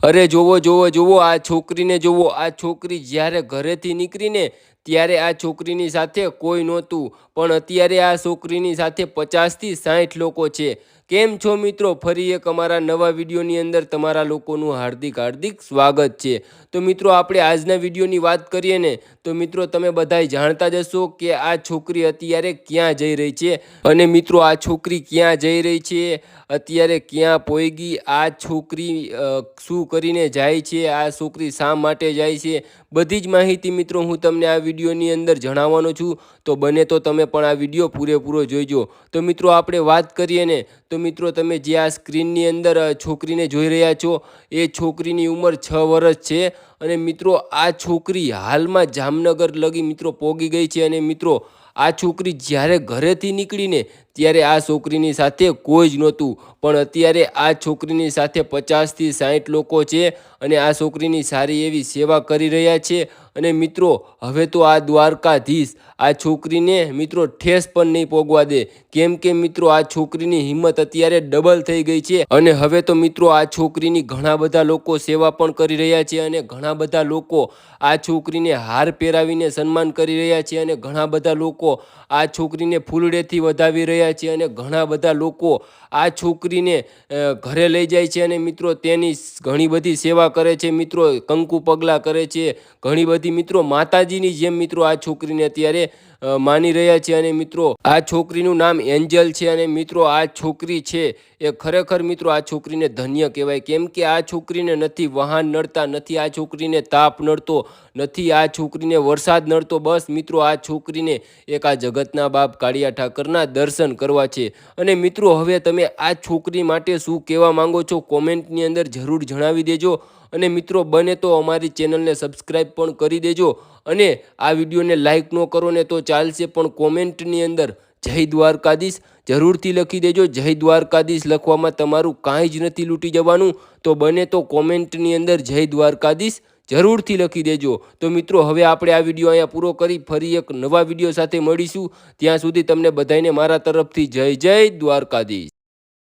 અરે જોવો જોવો જોવો આ છોકરીને જોવો આ છોકરી જ્યારે ઘરેથી નીકળીને ત્યારે આ છોકરીની સાથે કોઈ નહોતું, પણ અત્યારે આ છોકરીની સાથે પચાસથી સાઠ લોકો છે. કેમ છો મિત્રો? ફરી એક અમારા નવા વિડીયોની અંદર તમારા લોકોનું હાર્દિક હાર્દિક સ્વાગત છે. તો મિત્રો, આપણે આજના વિડીયોની વાત કરીએ ને, તો મિત્રો, તમે બધાય જાણતા જ હશો કે આ છોકરી અત્યારે ક્યાં જઈ રહી છે અને મિત્રો, આ છોકરી ક્યાં જઈ રહી છે? અત્યારે ક્યાં પોઈગી આ છોકરી શું કરીને જાય છે? આ છોકરી શા માટે જાય છે? બધી જ માહિતી મિત્રો હું તમને આ વિડીયોની અંદર જણાવવાનો છું. તો બને તો તમે પણ આ વીડિયો પૂરેપૂરો જોઈજો. તો મિત્રો, આપણે વાત કરીએ ને, તો મિત્રો, તમે જે આ સ્ક્રીનની અંદર છોકરીને જોઈ રહ્યા છો, એ છોકરીની ઉંમર છ વર્ષ છે. અને મિત્રો, આ છોકરી હાલમાં જામનગર લગી મિત્રો પોગી ગઈ છે અને મિત્રો, આ છોકરી જ્યારે ઘરેથી નીકળીને, ત્યારે આ છોકરીની સાથે કોઈ જ નહોતું. પણ અત્યારે આ છોકરીની સાથે પચાસથી સાઠ લોકો છે અને આ છોકરીની સારી એવી સેવા કરી રહ્યા છે. અને મિત્રો, હવે તો આ દ્વારકાધીશ, આ છોકરીને મિત્રો ઠેસ પણ નહીં પોગવા દે. કેમ કે મિત્રો, આ છોકરીની હિંમત અત્યારે ડબલ થઈ ગઈ છે. અને હવે તો મિત્રો, આ છોકરીની ઘણા બધા લોકો સેવા પણ કરી રહ્યા છે અને ઘણા બધા લોકો આ છોકરીને હાર પહેરાવીને સન્માન કરી રહ્યા છે અને ઘણા બધા લોકો આ છોકરીને ફૂલડેથી વધાવી રહ્યા છે અને ઘણા બધા લોકો આ છોકરીને ઘરે લઈ જાય છે અને મિત્રો તેની ઘણી બધી સેવા કરે છે. મિત્રો કંકુ પગલાં કરે છે. ઘણી બધી મિત્રો માતાજીની જેમ મિત્રો આ છોકરીને અત્યારે માની રહ્યા છે અને મિત્રો, આ છોકરીનું નામ એન્જલ છે અને મિત્રો, આ છોકરી છે એ ખરેખર મિત્રો, આ છોકરીને ધન્ય કહેવાય. કેમ કે આ છોકરીને નથી, વાહન નડતા નથી, આ છોકરીને તાપ નડતો નથી, આ છોકરીને વરસાદ નડતો. બસ મિત્રો, આ છોકરીને એક આ જગતના બાપ કાળિયા ઠાકરના દર્શન કરવા છે. અને મિત્રો, હવે તમે આ છોકરી માટે શું કહેવા માંગો છો? કોમેન્ટની અંદર જરૂર જણાવી દેજો. અને મિત્રો, બને તો અમારી ચેનલને સબસ્ક્રાઈબ પણ કરી દેજો અને આ વિડીયોને લાઈક ન કરો ને તો ચાલશે પણ કોમેન્ટની અંદર જય દ્વારકાધીશ. જરૂરથી લખી દેજો, જય દ્વારકાધીશ લખવામાં તમારું કાંઈ જ નથી લૂંટી જવાનું. તો બને તો કોમેન્ટની અંદર જય દ્વારકાધીશ જરૂરથી લખી દેજો. તો મિત્રો, હવે આપણે આ વીડિયો અહીંયા પૂરો કરી ફરી એક નવા વીડિયો સાથે મળીશું. ત્યાં સુધી તમને બધાને મારા તરફથી જય જય દ્વારકાધીશ.